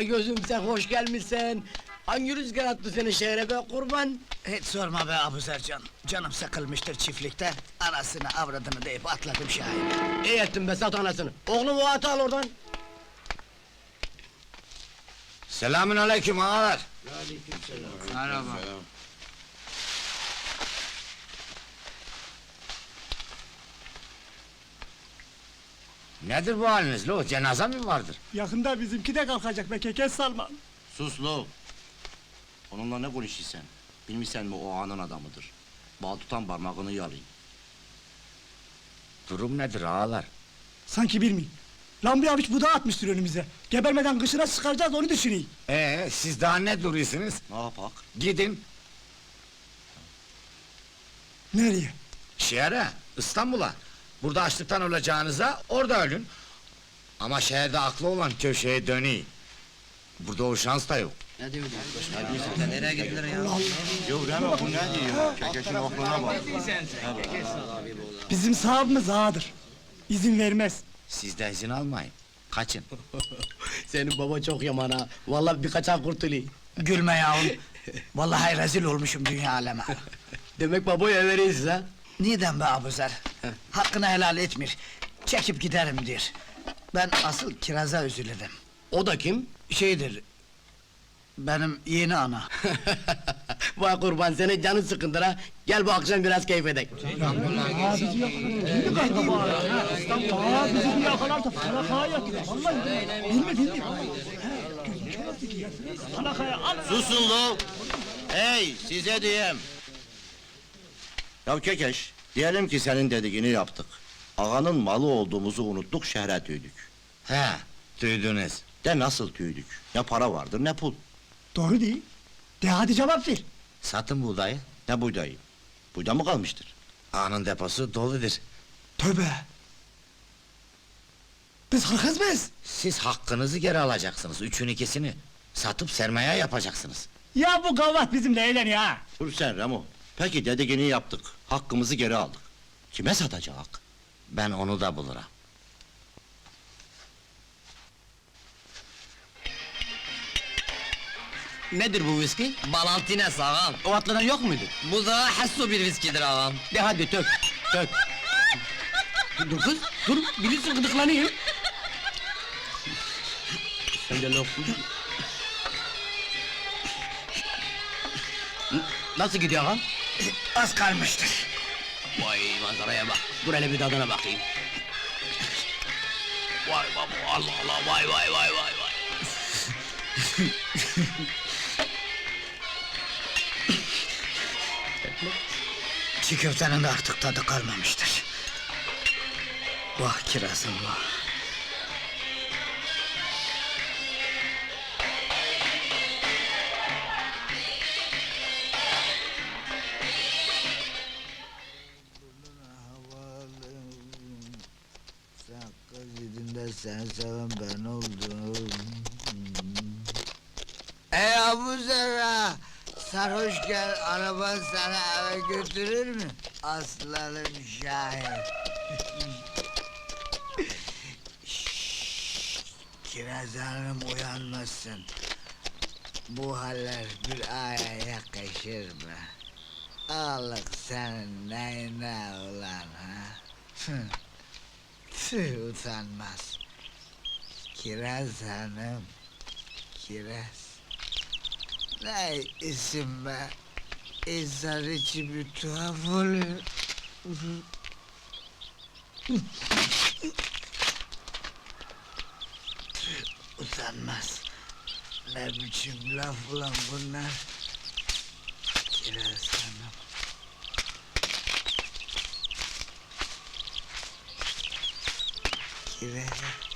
Vay gözüm sen hoş gelmişsin. Hangi rüzgar attı seni şehre be kurban? Hiç sorma be Abuzercan. Canım sıkılmıştır çiftlikte. Anasını avradını deyip atladım Şahin'e. İyi ettin be sat anasını. Oğlum o atı al oradan. Selamün aleyküm ağalar. Merhaba. Nedir bu haliniz lo? Cenaze mi vardır? Yakında bizimki de kalkacak be kekes Salman. Sus lo! Onunla ne konuşuyorsun sen? Bilmişsen mi o anın adamıdır? Bağ tutan parmağını yalayım. Durum nedir ağalar? Sanki bilmeyin. Lan bir avuç budağı atmıştır önümüze. Gebermeden kışına çıkaracağız onu düşüneyim. Ee, siz daha ne duruyorsunuz? Ne yapak? Gidin Nereye? şehre, İstanbul'a. Burada açlıktan öleceğinize orada ölün. Ama şehirde aklı olan köşeye döneyim. Burada o şans da yok. Yok Remo bu ne diyor? Kekeşin aklına bak. Bizim sahabımız ağadır. İzin vermez. Siz de izin almayın. Kaçın. Senin baba çok yaman ha. Vallahi birkaç ay kurtulayım. Gülme yavrum. Vallahi rezil olmuşum dünya aleme. Demek babayı everiyiz ha. Neden be Abuzer? Hakkını helal etmir. Çekip giderim diyor. Ben asıl kiraza üzülürüm. O da kim? Şeydir... Benim yeni ana. Vay kurban senin canın sıkındır ha. Gel bu akşam biraz keyif edek. Susun lo! Hey size diyeyim! Ya Kekeş, diyelim ki senin dediğini yaptık. Ağanın malı olduğumuzu unuttuk, şehre tüydük. He, duydunuz. De nasıl tüydük? Ne para vardır ne pul. Doğru değil. De hadi cevap ver. Satın buğdayı. Ne buğdayı? Buğda mı kalmıştır? Ağanın deposu doludur. Tövbe. Biz hırkız mıyız? Siz hakkınızı geri alacaksınız, üçün ikisini. Satıp sermaye yapacaksınız. Ya bu gavat bizimle eğleniyor ha. Dur sen Remo. Peki dediğini yaptık. Hakkımızı geri aldık. Kime satacak? Ben onu da bulurum. Nedir bu viski? Balantines ağam. O atladan yok muydu? Bu da hasso bir viskidir ağam. De hadi tök, tök. dur kız, dur. Bilirsin gıdıklanayım. Sen de lokma. Nasıl gidiyor ağam? Az kalmıştır. Vay manzaraya bak. Dur hele bir tadına bakayım. Vay baba Allah Allah vay vay vay vay vay. Çiğ köftenin de artık tadı kalmamıştır. Vah kirazım vah. Sen seven ben oldum. Ey Abu Zerra! Sarhoş gel, araban sana eve götürür mü? Aslanım Şahin. Kiraz Hanım uyanmasın. Bu haller bir aya yakışır mı? Ağlık senin neyine ulan ha? Tüh utanmaz. Kiraz Hanım. Kiraz. Ne isim be? İnsan içi bir tuhaf oluyor. Utanmaz. Ne biçim laf ulan bunlar? Kiraz Hanım. Kiraz. Selamun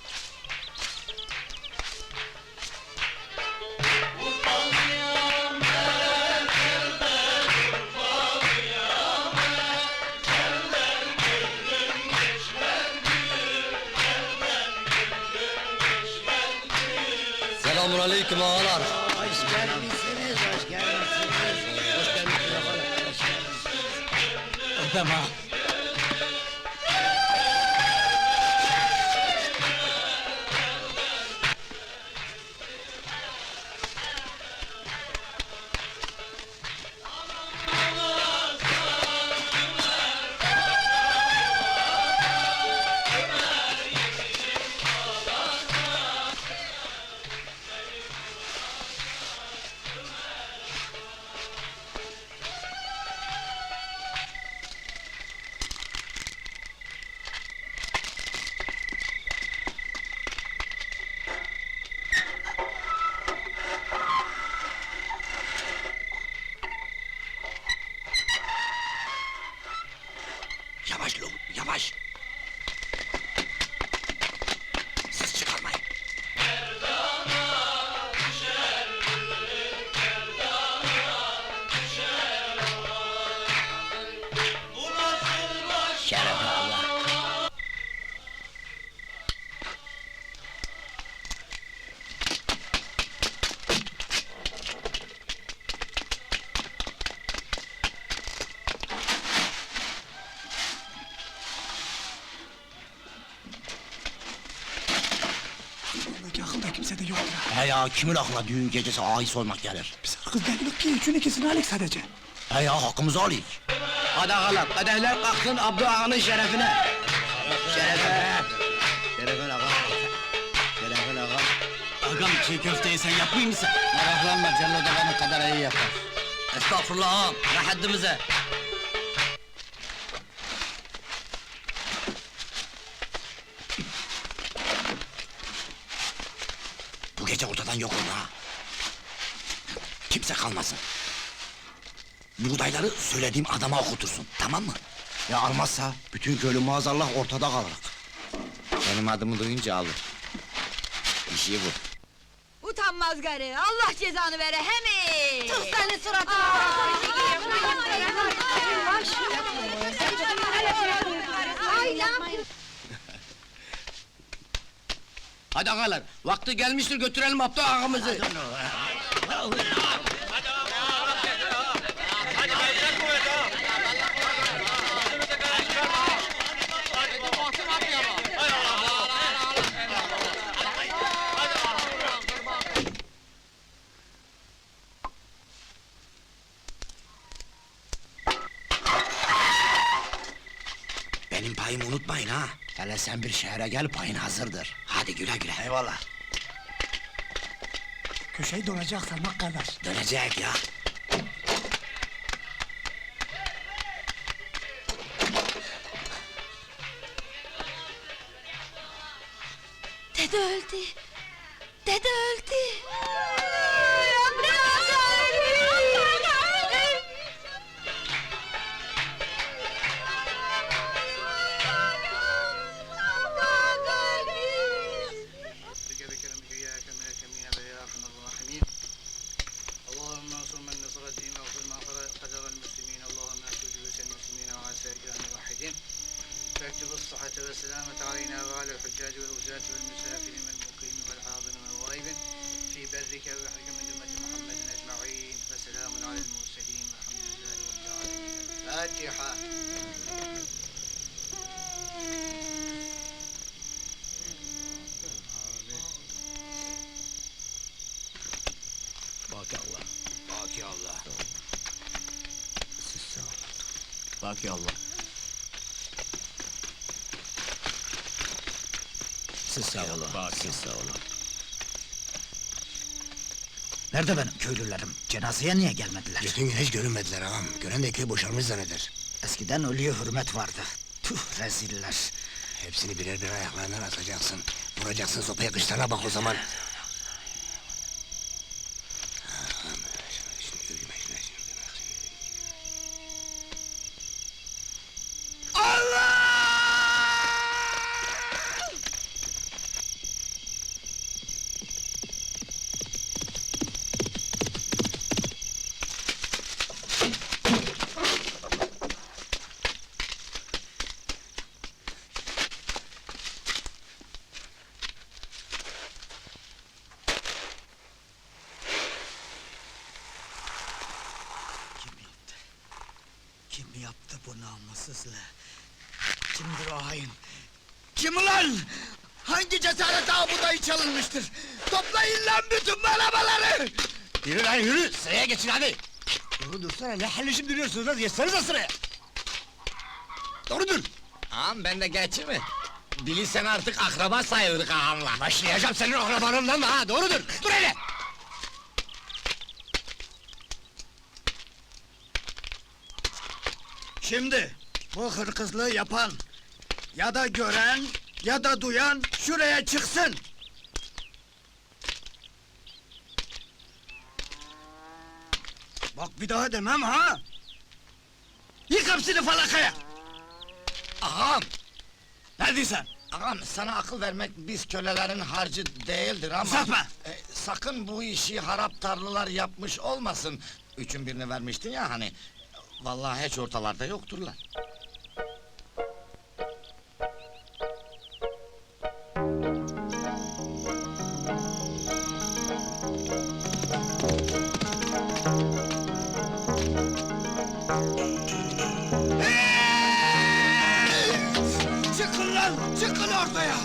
aleyküm ağalar. Hoş gelmişsiniz, hoş gelmişsiniz. Hoş geldin efendim. Öpem ha. Yavaş. Yoktur. He ya kimin aklına düğün gecesi ağayı sormak gelir? Biz kız dedik ki üçün ikisini alik sadece. He ya hakkımızı alayım. Hadi ağalar, kadehler kalksın Abdü ağanın şerefine. Şerefe. Şerefe ağa. Şerefe ağa. Ağam çiğ köfteyi sen yapmayı mısın? Meraklanma da bana kadar iyi yapar. Estağfurullah ağam. Ne haddimize. Ortadan yok olma ha. Kimse kalmasın. Buğdayları söylediğim adama okutursun, tamam mı? Ya almazsa bütün köylü maazallah ortada kalır. Benim adımı duyunca alır. İşi bu. Utanmaz garı, Allah cezanı vere hemi! Tut seni suratına! Ay lan! Hadi ağalar, vakti gelmiştir götürelim Abdü ağamızı. Benim payımı unutmayın ha. Hele sen bir şehre gel payın hazırdır. Hadi güle güle. Eyvallah. Köşeyi donacak Selmak kardeş. Dönecek ya. Dede öldü! علينا وعلى الحجاج والغزاة والمسافرين والمقيم والحاضر والغائب في برك وبحرك من أمة محمد أجمعين وسلام على المرسلين والحمد لله رب العالمين الفاتحة Allah. Baki Allah. Baki Allah. Siz sağ olun. Siz sağ olun. Nerede benim köylülerim? Cenazeye niye gelmediler? Bütün gün hiç görünmediler ağam. Gören de köy boşalmış zanneder. Eskiden ölüye hürmet vardı. Tüh reziller. Hepsini birer birer ayaklarından atacaksın. Vuracaksın sopaya kışlarına bak o zaman. Kim yaptı? Kim yaptı bu namussuzluğu? Kimdir o hain? Kim ulan? Hangi cesaret bu dayı çalınmıştır? Toplayın lan bütün arabaları! Yürü lan yürü. Sıraya geçin hadi. Doğru dursana ne halleşim duruyorsunuz lan? Geçsenize sıraya! Doğru dur. Ağam ben de geçir mi? Bilirsen artık akraba sayılırız ağamla. Başlayacağım senin akrabanından da ha. Doğru dur. Dur hele. Şimdi bu hırkızlığı yapan ya da gören ya da duyan şuraya çıksın. Bak bir daha demem ha. Yık hepsini falakaya. Ağam. Ne diyorsun? Ağam sana akıl vermek biz kölelerin harcı değildir ama... Uzatma! E, sakın bu işi harap tarlılar yapmış olmasın. Üçün birini vermiştin ya hani... Vallahi hiç ortalarda yokturlar. Çıkın! Çıkın ortaya!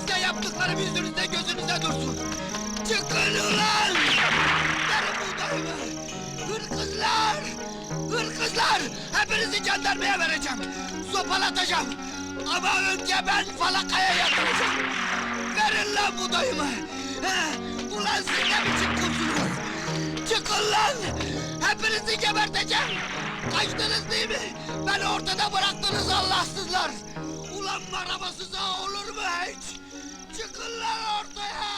Size yaptıklarım yüzünüzde gözünüzde dursun! Çıkın ulan! Hırkızlar! Hepinizi jandarmaya vereceğim! Sopalatacağım! Ama önce ben falakaya yatıracağım! Verin lan buğdayımı! He, Ulan siz ne biçim kursunuz? Çıkın lan! Hepinizi geberteceğim! Kaçtınız değil mi? Beni ortada bıraktınız Allahsızlar! Ulan marabasıza olur mu hiç? Çıkın lan ortaya!